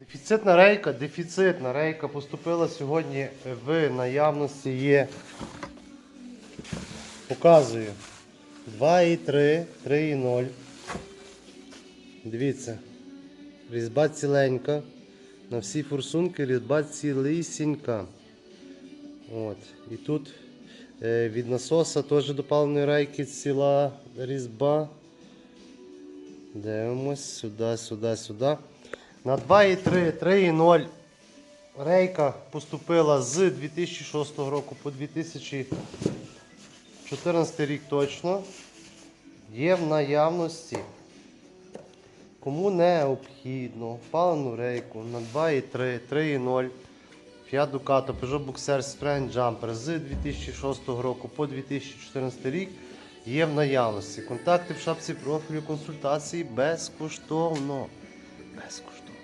Дефіцитна рейка, дефіцитна рейка поступила сьогодні в наявності є. Показую. 2,3, 3,0. Дивіться. Різьба ціленька. На всі форсунки різьба цілисінька. От. І тут е, від насоса теж до паливної рейки ціла різьба. Дивимось сюди, сюди, сюди. На 2,3, 3,0 рейка поступила з 2006 року по 2014 рік точно. Є в наявності. Кому необхідно палену рейку на 2,3, 3,0 Fiat Ducato Peugeot Boxer Sprint Jumper з 2006 року по 2014 рік є в наявності. Контакти в шапці профілю консультації безкоштовно. Безкоштовно.